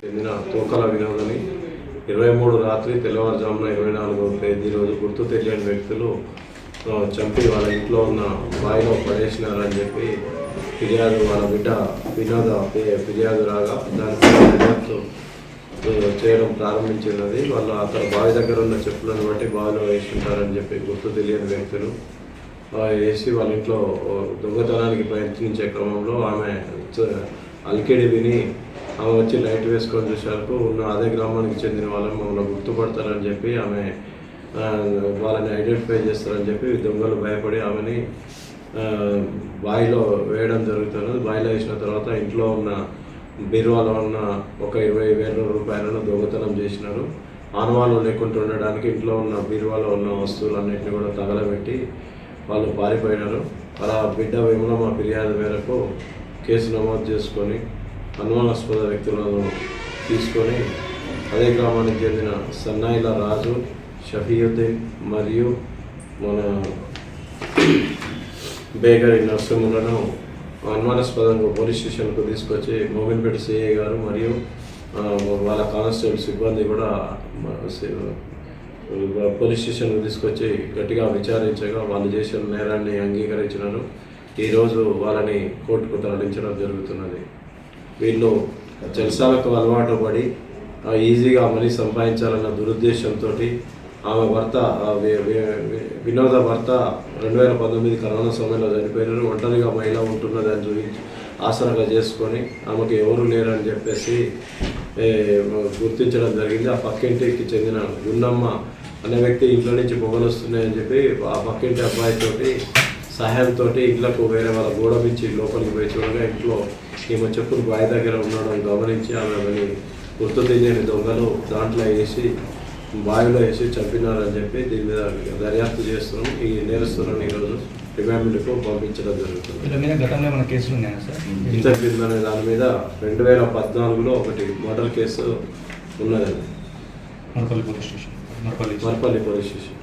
చెందిన తోకల వినోదని ఇరవై మూడు రాత్రి తెల్లవారుజామున ఇరవై నాలుగో తేదీ రోజు గుర్తు తెలియని వ్యక్తులు చంపి వాళ్ళ ఇంట్లో ఉన్న బావిలో పడేసినారని చెప్పి ఫిర్యాదు వాళ్ళ బిడ్డ వినోద ఫిర్యాదు రాగా దానికి దర్యాప్తు చేయడం ప్రారంభించినది. వాళ్ళు అతను బావి దగ్గర ఉన్న చెప్పులను బట్టి బావిలో వేసుకుంటారని చెప్పి గుర్తు తెలియని వ్యక్తులు వేసి వాళ్ళ ఇంట్లో దొంగతనానికి ప్రయత్నించే క్రమంలో ఆమె అల్కేడి విని ఆమె వచ్చి లైట్ వేసుకొని చూసేవరకు ఉన్న అదే గ్రామానికి చెందిన వాళ్ళని మమ్మల్ని గుర్తుపడతారని చెప్పి ఆమె వాళ్ళని ఐడెంటిఫై చేస్తారని చెప్పి దొంగలు భయపడి ఆమెని బావిలో వేయడం జరుగుతున్నది. బావిలో వేసిన తర్వాత ఇంట్లో ఉన్న బీరువాలో ఉన్న ఒక ఇరవై వేల రూపాయలను దొంగతనం చేసినారు. ఆనవాళ్ళు లేకుండా ఉండడానికి ఇంట్లో ఉన్న బీరువాలో ఉన్న వస్తువులన్నింటినీ కూడా తగలబెట్టి వాళ్ళు పారిపోయినారు. అలా బిడ్డ విమలమ్మ ఫిర్యాదు మేరకు కేసు నమోదు చేసుకొని అనుమానాస్పద వ్యక్తులను తీసుకొని అదే గ్రామానికి చెందిన సన్నాయిల రాజు షఫీయుద్దీన్ మరియు మన బేకరీ నర్సింహులను అనుమానాస్పదంగా పోలీస్ స్టేషన్కు తీసుకొచ్చి మోగిన్పేట సిఐ గారు మరియు వాళ్ళ కానిస్టేబుల్ సిబ్బంది కూడా పోలీస్ స్టేషన్కు తీసుకొచ్చి గట్టిగా విచారించగా వాళ్ళు చేసిన నేరాన్ని అంగీకరించినారు. ఈరోజు వాళ్ళని కోర్టుకు తరలించడం జరుగుతున్నది. వీళ్ళు జల్సాలకు అలవాటు పడి ఈజీగా మనీ సంపాదించాలన్న దురుద్దేశంతో ఆమె భర్త వినోద భర్త రెండు వేల పంతొమ్మిది కరోనా సమయంలో చనిపోయినారు. ఒంటరిగా మహిళ ఉంటున్నదని చూపించి ఆసనగా చేసుకొని ఆమెకు ఎవరు లేరని చెప్పేసి గుర్తించడం జరిగింది. ఆ పక్కింటికి చెందిన గున్నమ్మ అనే వ్యక్తి ఇంట్లో నుంచి పొగలు వస్తున్నాయని చెప్పి ఆ పక్కింటి అబ్బాయితోటి సహాయంతో ఇళ్ళకు వేరే వాళ్ళ గోడ నుంచి లోపలికి పోయి చూడగా ఇంట్లో ఈమె చెప్పులు బావి దగ్గర ఉండడం గమనించి ఆమె గుర్తు తెలియని దొంగలు దాంట్లో వేసి బావిలో వేసి చంపినారని చెప్పి దీని మీద దర్యాప్తు చేస్తున్నాం. ఈ నేరస్తులను ఈరోజు రిమాండ్కు పంపించడం జరుగుతుంది. వీళ్ళ మీద గతంలో ఏమైనా కేసులు ఉన్నాయా సార్? ఇంతర్ఫింద్ అనే దాని మీద రెండు వేల పద్నాలుగులో ఒకటి మర్డర్ కేసు ఉన్నదండి. Marapalli police station. Marapalli Marapalli police station.